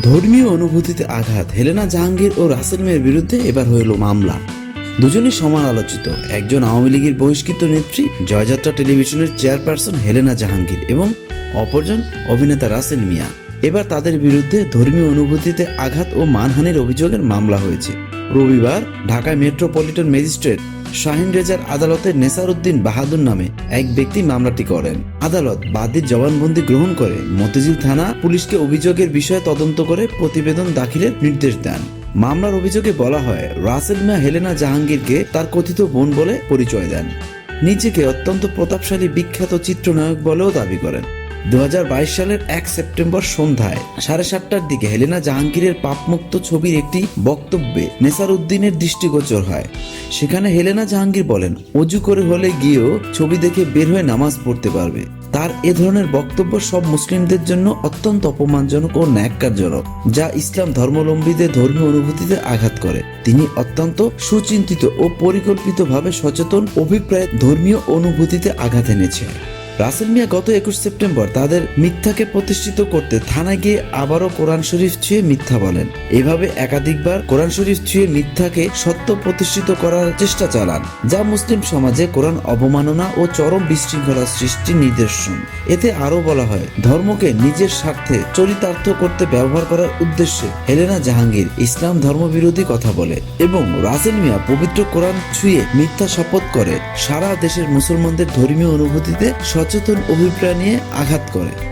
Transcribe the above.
ধর্মীয় অনুভূতিতে আঘাত হেলেনা জাহাঙ্গীর ও রাসেল মেয়ের বিরুদ্ধে এবার হইল মামলা। দুজনই সমান আলোচিত। একজন আওয়ামী লীগের বহিষ্কৃত নেত্রী, জয়যাত্রা টেলিভিশনের চেয়ারপারসন হেলেনা জাহাঙ্গীর এবং অপরজন অভিনেতা রাসেল মিয়া। এবার তাদের বিরুদ্ধে ধর্মীয় অনুভূতিতে আঘাত ও মানহানির অভিযোগের মামলা হয়েছে। রবিবার ঢাকা মেট্রোপলিটন ম্যাজিস্ট্রেট শাহিন রেজার আদালতে নেসারউদ্দিন বাহাদুর নামে এক ব্যক্তি মামলাটি করেন। আদালত বাদীর জবানবন্দি গ্রহণ করে মতিঝিল থানা পুলিশকে অভিযোগের বিষয়ে তদন্ত করে প্রতিবেদন দাখিলের নির্দেশ দেন। মামলার অভিযোগে বলা হয়, রাসেল মিয়া হেলেনা জাহাঙ্গীরকে তার কথিত বোন বলে পরিচয় দেন। নিজেকে অত্যন্ত প্রতাপশালী বিখ্যাত চিত্রনায়ক বলেও দাবি করেন। দু হাজার বাইশ সালের এক সেপ্টেম্বর সন্ধ্যায় সাড়ে সাতটার দিকে হেলেনা জাহাঙ্গীরের পাপমুক্ত ছবির একটি বক্তব্যে নেসার উদ্দিনের দৃষ্টিগোচর হয়। সেখানে হেলেনা জাহাঙ্গীর বলেন, অজু করে হলে গিয়েও ছবি দেখে বের হয়ে নামাজ পড়তে পারবে। তার এ ধরনের বক্তব্য সব মুসলিমদের জন্য অত্যন্ত অপমানজনক ও ন্যাক্কারজনক, যা ইসলাম ধর্মলম্বীদের ধর্মীয় অনুভূতিতে আঘাত করে। তিনি অত্যন্ত সুচিন্তিত ও পরিকল্পিতভাবে সচেতন, অভিপ্রায় ধর্মীয় অনুভূতিতে আঘাত এনেছে রাসেল মিয়া গত একুশ সেপ্টেম্বর তাদের মিথ্যাকে প্রতিষ্ঠিত করতে থানায় গিয়ে আবারও কোরআন শরীফ ছুঁয়ে মিথ্যা বলেন। এভাবে একাধিকবার কোরআন শরীফ ছুঁয়ে মিথ্যাকে সত্য প্রতিষ্ঠিত করার চেষ্টা চালান, যা মুসলিম সমাজে কোরআন অবমাননা ও চরম বিশৃঙ্খলা সৃষ্টির নিদর্শন। এতে আরও বলা হয়, ধর্মকে নিজের স্বার্থে চরিতার্থ করতে ব্যবহার করার উদ্দেশ্যে হেলেনা জাহাঙ্গীর ইসলাম ধর্মবিরোধী কথা বলে এবং রাসেল মিয়া পবিত্র কোরআন ছুঁয়ে মিথ্যা শপথ করে সারা দেশের মুসলমানদের ধর্মীয় অনুভূতিতে সচেতন অভিপ্রায় নিয়ে আঘাত করে।